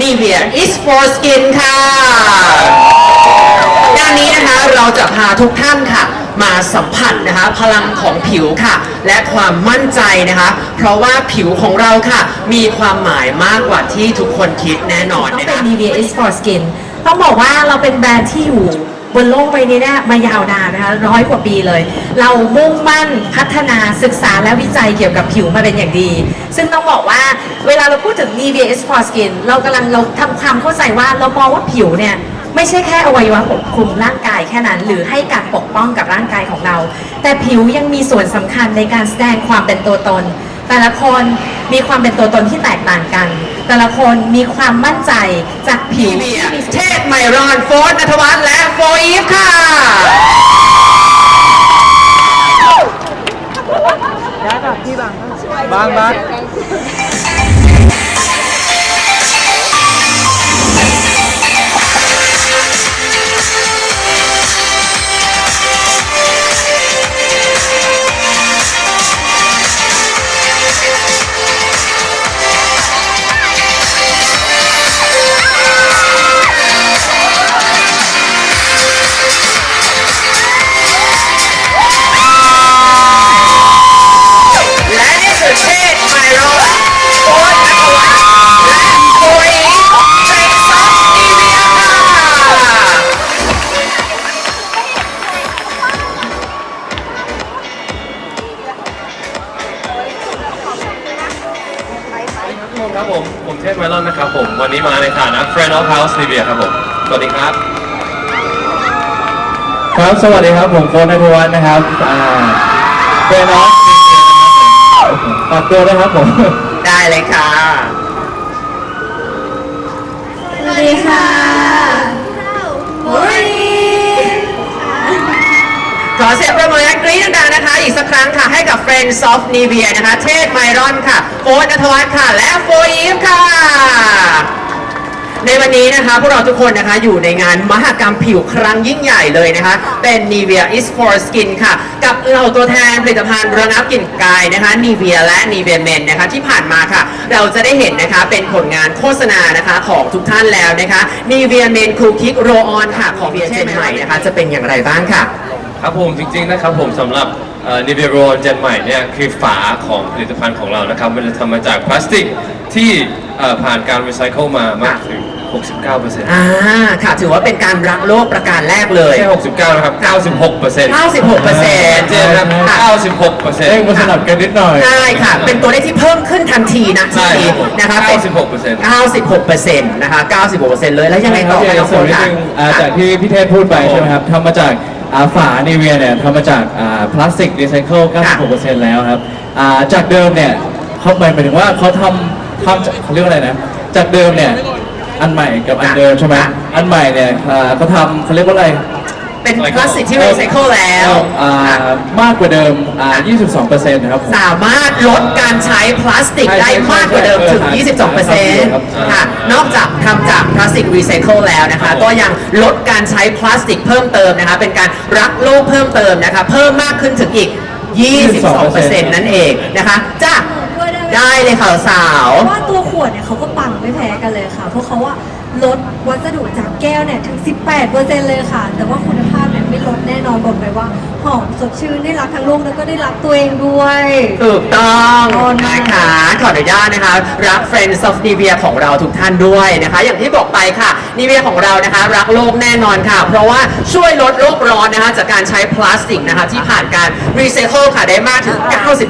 Nivea is for skin ค่ะด้านนี้นะคะเราจะพาทุกท่านค่ะ มาสัมผัสนะคะ พลังของผิวค่ะ และความมั่นใจนะคะ เพราะว่าผิวของเราค่ะ มีความหมายมากกว่าที่ทุกคนคิดแน่นอนต้องนะเป็นคะ Nivea is for skin ต้องบอกว่าเราเป็นแบรนด์ที่อยู่ บนโลกใบนี้เนี่ยมายาวนานนะคะร้อยกว่าปีเลย เรามุ่งมั่นพัฒนาศึกษาและวิจัยเกี่ยวกับผิวมาเป็นอย่างดี ซึ่งต้องบอกว่าเวลาเราพูดถึง Nivea S for skin เรากำลังเราทำความเข้าใจว่าเรามองว่าผิวเนี่ยไม่ใช่แค่อวัยวะปกคลุมร่างกายแค่นั้น หรือให้การปกป้องกับร่างกายของเรา แต่ผิวยังมีส่วนสำคัญในการแสดงความเป็นตัวตน แต่ละคนมีความเป็นตัวตนที่แตกต่างกัน แต่ละคนมีความมั่นใจจากผิว Nivea ที่มีเทศไมรอนโฟร์นัทวัฒน์และโฟอีฟค่ะ บางบางานะ Friend of House Nivea ครับผม สวัสดีครับ ครับสวัสดีครับผมโค้ชนัทวัฒน์นะครับอ่าเป็นน้องฝากตัวด้วยครับผมได้เลยค่ะ สวัสดีค่ะขอเสียงประมือและกรี๊ดดังๆนะคะ อีกสักครั้งค่ะ ให้กับ Friends of Nivea นะคะ เทศไมรอนค่ะ โฟร์นัทวัฒน์ค่ะ และโฟอีฟค่ะ ในวันนี้นะคะพวกเราทุกคนนะคะอยู่ในงานมหกรรมผิวครั้งยิ่งใหญ่เลยนะคะ เป็น Nivea is for skin ค่ะ กับเหล่าตัวแทนผลิตภัณฑ์ระงับกลิ่นกายนะคะ Nivea และ Nivea Men นะคะที่ผ่านมาค่ะ เราจะได้เห็นนะคะเป็นผลงานโฆษณานะคะของทุกท่านแล้วนะคะ Nivea Men Cool Kick Roll On ค่ะของ Nivea เจนใหม่นะคะจะเป็นอย่างไรบ้างค่ะ ครับผมจริงๆนะครับผมสำหรับเอ่อ Nivea Roll เจนใหม่เนี่ยคือฝาของผลิตภัณฑ์ของเรานะครับ มันจะทำมาจากพลาสติกที่ผ่านการรีไซเคิลมามากถึง 69%ไม่อ่าค่ะถือว่าเป็นการรักโลกประการแรกเลยใช่ 69 นะครับ 96% 96เปอร์เซ็นต์เจนครับ96%เอ้ยมาสลับกันนิดหน่อย ใช่ค่ะ เป็นตัวเลขที่เพิ่มขึ้นทันทีนะใช่ทีครับผมนะคะเป็น 96% 96เปอร์เซ็นต์นะคะ 96เปอร์เซ็นต์เลยแล้วยังไงต่อคกัรันบน้องเสคริมนนิดค่ะนึงอ่าจากที่พี่เทพพูดไปใช่ไหมครับทำมาจากอ่าฝานิเวียเนี่ยทำมาจากอ่าพลาสติกรีไซเคิล96%แล้วครับอ่าจากเดิมเนี่ยเขาหมายถึงว่าเขาทำทำจากเขาเรียกว่าอะไรนะ จากเดิมเนี่ย อันใหม่กับอันเดิมใช่ไหมค่ะอันใหม่เนี่ยอ่าเขาทำเขาเรียกว่าอะไร เป็นพลาสติกที่รีไซเคิลแล้ว อ่ามากกว่าเดิมอ่า22%นะครับผม สามารถลดการใช้พลาสติกใช่ได้มากกว่าเดิมถึงใช่22เปอร์เซ็นต์ครับค่ะ นอกจากทำจากพลาสติกรีไซเคิลแล้วนะคะ ก็ยังลดการใช้พลาสติกเพิ่มเติมนะคะ เป็นการรักโลกเพิ่มเติมนะคะ เพิ่มมากขึ้นถึงอีก 22เปอร์เซ็นต์นั่นเองนะคะจ้า ได้เลยค่ะสาวเพราะว่าตัวขวดเนี่ยเขาก็ปังไม่แพ้กันเลยค่ะ เพราะเขาว่าลดวัสดุจากแก้วเนี่ยถึง 18%เลยค่ะ แต่ว่าคุณภาพ ไม่ลดแน่นอนบอกเลยว่าหอมสดชื่นได้รักทั้งโลกแล้วก็ได้รักตัวเองด้วยถูกต้องขอบคุณมากนะคะขออนุญาตนะคะ รัก Friends of Nivea ของเราทุกท่านด้วยนะคะ อย่างที่บอกไปค่ะ Nivea ของเรานะคะ รักโลกแน่นอนค่ะ เพราะว่าช่วยลดโลกร้อนนะคะ จากการใช้พลาสติกนะคะ ที่ผ่านการรีไซเคิลค่ะได้มากถึง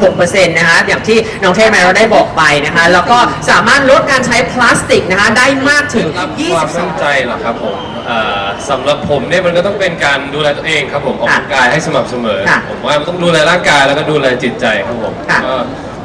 96%นะคะอย่างที่น้องเทพแมเราได้บอกไปนะคะ แล้วก็สามารถลดการใช้พลาสติกนะคะได้มากถึงรับความตั้ง22ใจเหรอครับผมเอ่อสำหรับผมเนี่ยมันก็ต้องเป็นการดูแลตัวเองครับผมออกกำลังกายให้สม่ำเสมอ ค่ะผมว่ามันต้องดูแลร่างกายแล้วก็ดูแลจิตใจครับผมค่ะ ก็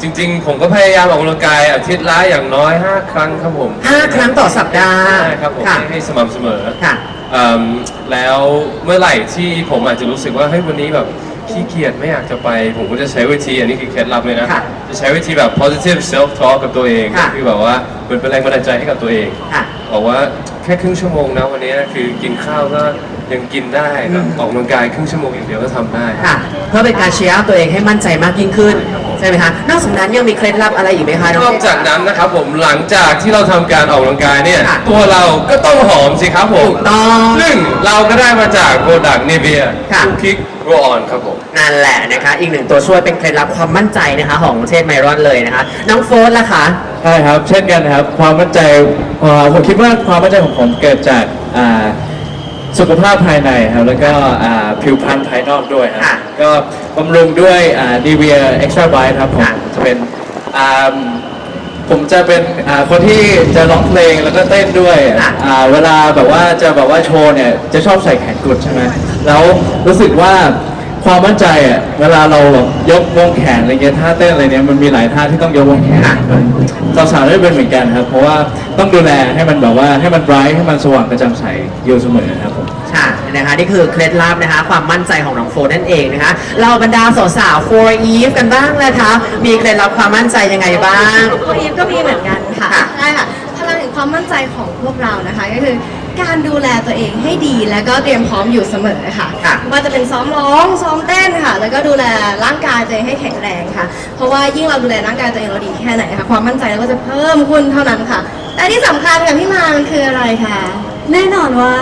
จริง ๆ ผมก็พยายามออกกำลังกายอาทิตย์ละอย่างน้อย 5 ครั้งครับผม5ครั้งต่อสัปดาห์ใช่ครับผมค่ะให้ให้สม่ำเสมอ ค่ะ เอิ่มแล้วเมื่อไหร่ที่ผมอาจจะรู้สึกว่าเฮ้ยวันนี้แบบขี้เกียจไม่อยากจะไป ผมก็จะใช้วิธีอันนี้คือเคล็ดลับเลยนะ ค่ะจะใช้วิธีแบบ positive self talk กับตัวเองค่ะคือแบบว่าเหมือนเป็นแรงบันดาลใจให้กับตัวเอง ค่ะ บอกว่าแค่ครึ่งชั่วโมงนะวันนี้คือกินข้าวก็ ยังกินได้ก็ออกกำลังกายครึ่งชั่วโมงอย่างเดียวก็ทำได้ ค่ะ เพื่อเป็นการเชียร์ตัวเองให้มั่นใจมากยิ่งขึ้น ใช่ไหมคะนอกจากนั้นยังมีเคล็ดลับอะไรอีกไหมคะน้องนอกเต้จากนั้นนะครับผมหลังจากที่เราทำการออกกำลังกายเนี่ย ค่ะ ตัวเราก็ต้องหอมสิครับผมถูกต้อง ซึ่งเราก็ได้มาจากโปรดักต์เนเวียค่ะคุกคิกโรออนครับผม นั่นแหละนะคะ อีกหนึ่งตัวช่วยเป็นเคล็ดลับความมั่นใจนะคะ ของเชนไมรอนเลยนะคะ น้องโฟร์ล่ะคะ ใช่ครับ เช่นกันนะครับ ความมั่นใจเอ่อผมคิดว่าความมั่นใจของผมเกิดจากอ่า สุขภาพภายในครับแล้วก็อ่าผิวพรรณภายนอกด้วยครับค่ะก็บำรุงด้วยดีเวียเอ็กซ์ตร้าไบครับผมค่ะจะเป็นอ่าผมจะเป็นอ่าคนที่จะร้องเพลงแล้วก็เต้นด้วยค่ะ อ่าเวลาแบบว่าจะแบบว่าโชว์เนี่ยจะชอบใส่แขนกุดใช่ไหมแล้วรู้สึกว่า ความมั่นใจอะเวลาเราแบบยกวงแขนอะไรเงี้ยท่าเต้นอะไรเนี่ยมันมีหลายท่าที่ต้องยกวงแขนค่ะสาวๆได้เป็นเหมือนกันครับ เพราะว่าต้องดูแลให้มันแบบว่าให้มันไบรท์ให้มันสว่างกระจ่างใสอยู่เสมอครับผม ค่ะนะคะนี่คือเคล็ดลับนะคะความมั่นใจของน้องโฟร์นั่นเองนะคะเราบรรดาสาวๆโฟร์อีฟกันบ้างนะคะมีเคล็ดลับความมั่นใจยังไงบ้างตัวอีฟก็มีเหมือนกันค่ะ ค่ะ ใช่ค่ะ พลังแห่งความมั่นใจของพวกเรานะคะ ก็คือ การดูแลตัวเองให้ดีแล้วก็เตรียมพร้อมอยู่เสมอค่ะค่ะ ว่าจะเป็นซ้อมร้องซ้อมเต้นค่ะ แล้วก็ดูแลร่างกายตัวเองให้แข็งแรงค่ะ เพราะว่ายิ่งเราดูแลร่างกายตัวเองเราดีแค่ไหนค่ะความมั่นใจเราก็จะเพิ่มขึ้นเท่านั้นค่ะและที่สำคัญค่ะพี่มามันคืออะไรคะ แน่นอนว่า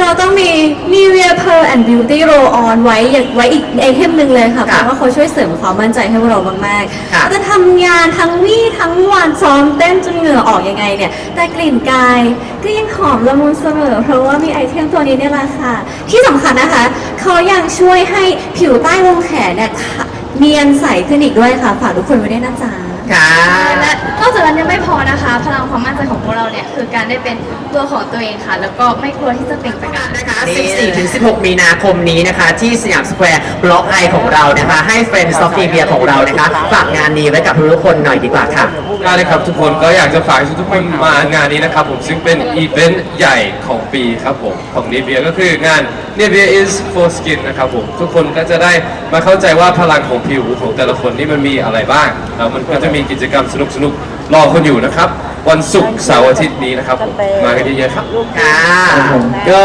เราต้องมี Nivea Pearl and Beauty Roll On ไว้อย่างไว้อีกไอเทมหนึ่งเลยค่ะ เพค่ะราะว่าเขาช่วยเสริมความมั่นใจให้พวกเรามากค่ะๆจะทำงานทั้งวี่ทั้งวันซ้อมเต้นจนเหงื่อออกยังไงเนี่ย แต่กลิ่นกายก็ยังหอมละมุนเสมอ เพราะว่ามีไอเทมตัวนี้เนี่ยแหละค่ะ ที่สำคัญนะคะ เขายังช่วยให้ผิวใต้วงแขนเนี่ยค่ะเนียนใสขึ้นอีกด้วยค่ะ ฝากทุกคนไว้ด้วยนะจ๊ะ ค่ะ และนอก จากนั้นยังไม่พอนะคะ พลังความมั่นใจของพวกเราเนี่ยคือการได้เป็นตัวของตัวเองค่ะ แล้วก็ไม่กลัวที่จะเปล่งประกายนะคะ 14 ถึง 16 มีนาคมนี้นะคะ ที่สยามสแควร์บล็อกไอของเรานะคะ ให้ Friends of n i v e a ของเรานะคะ ฝากงานนี้ไว้กับทุกคนหน่อยดีกว่าค่ะ ได้เลยครับทุกคนก็อยากจะฝากให้ทุกคนมางานนี้นะครับผมซึ่งเป็นอีเวนต์ใหญ่ของปีครับผมของเนเวียก็คืองาน Nivea is for skin นะครับผมทุกคนก็จะได้มาเข้าใจว่าพลังของผิวของแต่ละคนนี่มันมีอะไรบ้างแล้วมันก็จะมีกิจกรรมสนุกๆรอคนอยู่นะครับ วันศุกร์เสาร์อาทิตย์นี้นะครับผมมากันเยอะๆครับ ค่ะ ครับผมก็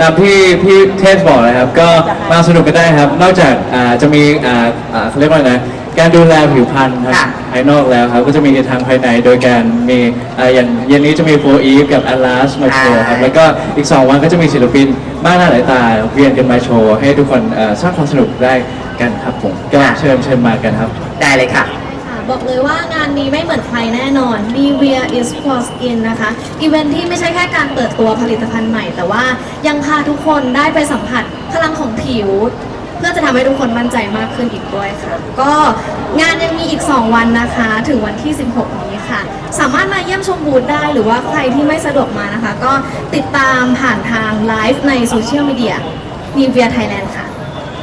ตามที่พี่เทสบอกนะครับ ก็มาสนุกกันได้ครับ นอกจากอ่าจะมีอ่าอ่าเขาเรียกว่าอะไรนะการดูแลผิวพรรณครับค่ะ ภายนอกแล้วครับ ก็จะมีทางภายในโดยการมีอ่าอย่างเย็นนี้จะมีโฟอีฟกับอลาสมาโชว์ครับ แล้วก็อีก 2 วันก็จะมีศิลปินมากหน้าหลายตาเวียนกันมาโชว์ ให้ทุกคนอ่าสร้างความสนุกได้กันครับผมก็เชิญเชิญมากันครับ ได้เลยค่ะค่ะ บอกเลยว่างานนี้ไม่เหมือนใครแน่นอน Nivea is for skin นะคะ อีเวนท์ที่ไม่ใช่แค่การเปิดตัวผลิตภัณฑ์ใหม่ แต่ว่ายังพาทุกคนได้ไปสัมผัสพลังของผิว เพื่อจะทำให้ทุกคนมั่นใจมากขึ้นอีกด้วยค่ะ ก็งานยังมีอีก 2 วันนะคะ ถึงวันที่ 16 นี้ค่ะ สามารถมาเยี่ยมชมบูธได้หรือว่าใครที่ไม่สะดวกมานะคะ ก็ติดตามผ่านทางไลฟ์ในโซเชียลมีเดีย Nivea Thailand ค่ะ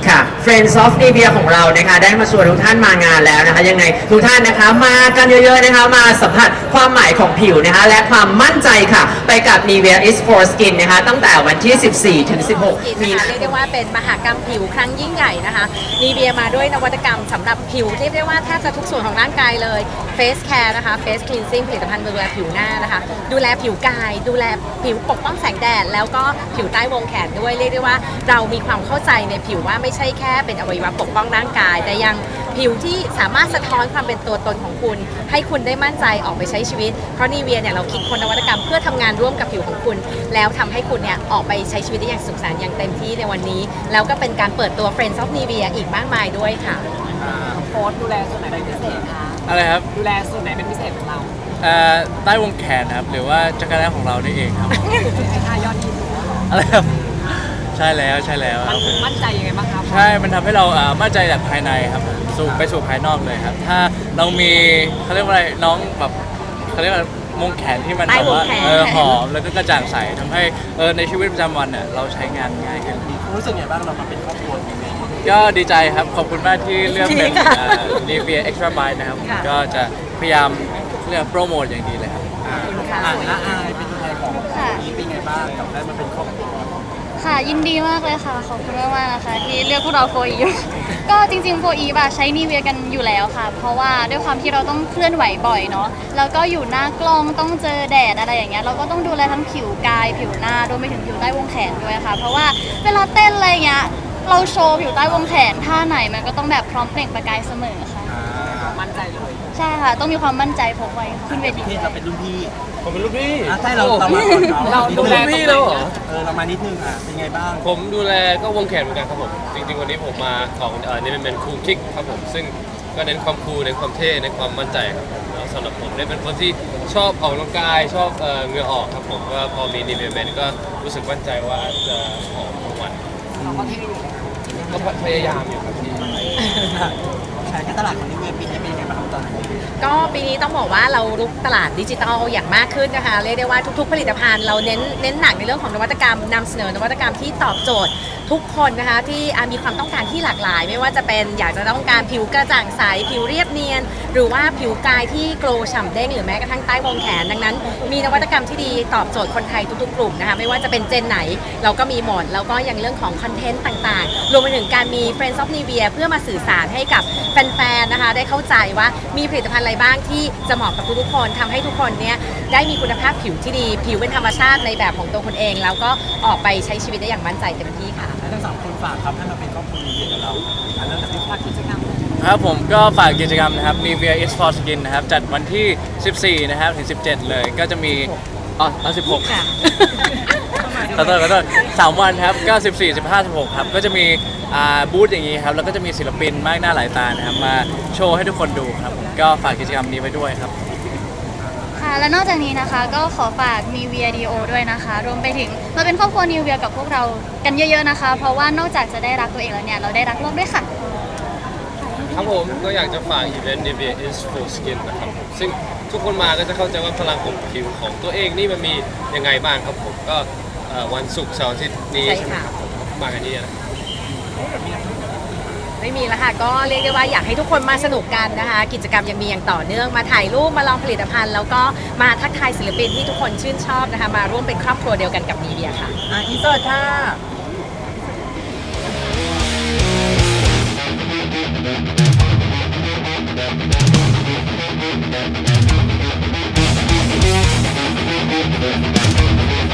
ค่ะ Friends of n i v e a ของเรานะคะได้มาชวนทุกท่านมางานแล้วนะคะ ยังไงทุกท่านนะคะ มากันเยอะๆนะคะ มาสัมผัสความหมายของผิวนะคะ และความมั่นใจค่ะ ไปกับ Nivea is for skin นะคะ ตั้งแต่วันที่ 14 ถึง 16 มีนะคะนาเรียกได้ว่าเป็นมหากรรมผิวครั้งยิ่งใหญ่นะคะนีเบียมาด้วยนวัตกรรมสำหรับผิวเรียกได้ว่าแทบจะทุกส่วนของร่างกายเลยเฟสแคร์นะคะเฟสคลีนซิ่งผลิตภัณฑ์ดูแลผิวหน้านะคะ ดูแลผิวกาย ดูแลผิวปกป้องแสงแดดแล้วก็ผิวใต้วงแขนด้วยเรียกได้ว่าเรามีความเข้าใจในผิวว่าไม่ใช่แค่เป็นอวัยวะปกป้องร่างกาย แต่ยังผิวที่สามารถสะท้อนความเป็นตัวตนของคุณ ให้คุณได้มั่นใจออกไปใช้ชีวิต เพราะนีเวียเนี่ยเราคิดคนนวัตกรรมเพื่อทำงานร่วมกับผิวของคุณ แล้วทำให้คุณเนี่ยออกไปใช้ชีวิตได้อย่างสุขสันต์อย่างเต็มที่ในวันนี้ แล้วก็เป็นการเปิดตัว Friends of Nivea อีกมากมายด้วยค่ะโค้ดดูแลส่วนไหนเป็นพิเศษคะอะไรครับดูแลส่วนไหนเป็นพิเศษของเราเอ่อใต้วงแขนครับ หรือว่าจักรแร้ของเรานี่เองครับให้ท่ายอดฮิตอะไรครับใช่แล้วใช่แล้วคมัรันบผมมั่นใจยังไงบ้างครับใช่มันทำให้เราอ่ามั่นใจจากภายในครับสู่ไปสู่ภายนอกเลยครับ ถ้าเรามีเขาเรียกว่าอะไรน้องแบบเขาเรียกว่ามงแขนที่มันใต้แบบวงว่าแขน เออหอมแล้วก็กระจ่างใสทำให้เออในชีวิตประจำวันเนี่ยเราใช้งานง่ายขึ้น รู้สึกไงบ้างเรามาเป็นครอบครัวยังไงก็ดีใจครับ ขอบคุณมากที่เลือกเป็นดีค่ะนีเวียเอ็กซ์ตร้าไบนะครับผมค่ะ ก็จะพยายามเรียกโปรโมทอย่างดีเลยครับอ่านละอายเป็นตัวแทนของนี้เป็นไงบ้างกับได้มาเป็นครอบครัว ค่ะ ยินดีมากเลยค่ะ ขอบคุณมากๆนะคะที่เลือกพวกเราโฟอี ก็จริงๆโฟอีฟอะใช้นีเวียกันอยู่แล้วค่ะ เพราะว่าด้วยความที่เราต้องเคลื่อนไหวบ่อยเนาะแล้วก็อยู่หน้ากล้องต้องเจอแดดอะไรอย่างเงี้ยเราก็ต้องดูแลทั้งผิวกายผิวหน้ารวมไปถึงผิวใต้วงแขนด้วยค่ะ เพราะว่าเวลาเต้นอะไรเงี้ยเราโชว์ผิวใต้วงแขนท่าไหนมันก็ต้องแบบพร้อมเปล่งประกายเสมอค่ะ ช่ค่ะ ต้องมีความมั่นใจพกไว้ขึ้นเวทีเทศเราเป็นรุ่นพี่ผมเป็นลูกพี่ อะใช่เราเรามาก่อนเนาะเราดูแลพี่แล้วเหรอเออเรามานิดนึงอะเป็นไงบ้างผมดูแลก็วงแขนเหมือนกันครับผม จริงๆ วันนี้ผมมาของเอ่อนี่เป็นคูลคิกครับผม ซึ่งก็เน้นความคูลเน้นความเท่เน้นความมั่นใจครับแล้วสำหรับผมเนี่ยเป็นคนที่ชอบออกกำลังกายชอบเอ่อเหงื่อออกครับผมก็พอมีนิเวเมนก็รู้สึกมั่นใจว่าจะออกทุกวันก็พยายามอยู่ครับพี่แผนการตลาดของนิเวศปีนี้เป็นยังไง ก็ปีนี้ต้องบอกว่าเรารุกตลาดดิจิทัลอย่างมากขึ้นนะคะเรียกได้ว่าทุกๆ ผลิตภัณฑ์เราเน้นเน้นหนักในเรื่องของนวัตกรรมนำเสนอนวัตกรรมที่ตอบโจทย์ทุกคนนะคะที่มีความต้องการที่หลากหลาย ไม่ว่าจะเป็นอยากจะต้องการผิวกระจ่างใสผิวเรียบเนียน หรือว่าผิวกายที่โกลฉ่ำเด้งหรือแม้กระทั่งใต้วงแขนดังนั้น มีนวัตกรรมที่ดีตอบโจทย์คนไทยทุกๆ กลุ่มนะคะไม่ว่าจะเป็นเจนไหน เราก็มีหมดแล้วก็ยังเรื่องของคอนเทนต์ต่างๆ รวมไปถึงการมี Friends of Nivea เพื่อมาสื่อสารให้กับแฟนๆนะคะได้เข้าใจว่ามีผลิตภัณฑ์อะไรบ้างที่จะเหมาะกับทุกๆคนทำให้ทุกคนเนี่ยได้มีคุณภาพผิวที่ดี ผิวเป็นธรรมชาติในแบบของตัวคนเอง แล้วก็ออกไปใช้ชีวิตได้อย่างมั่นใจเต็มที่ค่ะและทั้งสามคนฝากครับให้มาเป็นครอบครัวนิเวศกับเราอะเริ่มจากที่ฝากกิจกรรมครับผมก็ฝากกิจกรรมนะครับ Nivea is for skin นะครับ จัดวันที่ 14 นะครับ ถึง 17 เลย ก็จะมีอ๋อเอา16ค่ะ ขอโทษขอโทษสามวันครับก็14 15 16ครับ ก็จะมีอ่าบูธอย่างนี้ครับ แล้วก็จะมีศิลปินมากหน้าหลายตานะครับ มาโชว์ให้ทุกคนดูครับผมก็ฝากกิจกรรมนี้ไว้ด้วยครับ ค่ะและนอกจากนี้นะคะ ก็ขอฝาก n i v e a DO ด้วยนะคะ รวมไปถึงมาเป็นครอบครัว n i v e a กับพวกเรากันเยอะๆนะคะ เพราะว่านอกจากจะได้รักตัวเองแล้วเนี่ย เราได้รักโลกด้วยค่ะ ครับผมก็อยากจะฝากอีเวนต์ Nivea is for skin นะครับผมซึ่งทุกคนมาก็จะเข้าใจว่าพลังของผิวของตัวเองนี่มันมียังไงบ้างครับผมก็ เอ่อวันศุกร์เสาร์อาทิตย์นี้ใช่ใช่ไหมค่ะ ครับผมมากันที่นี่นะไม่มีแล้วค่ะ ก็เรียกได้ว่าอยากให้ทุกคนมาสนุกกันนะคะ กิจกรรมยังมีอย่างต่อเนื่องมาถ่ายรูปมาลองผลิตภัณฑ์ แล้วก็มาทักทายศิลปินที่ทุกคนชื่นชอบนะคะ มาร่วมเป็นครอบครัวเดียวกันกับนีเวียค่ะ อะอีเสิร์ตค่ะ Thank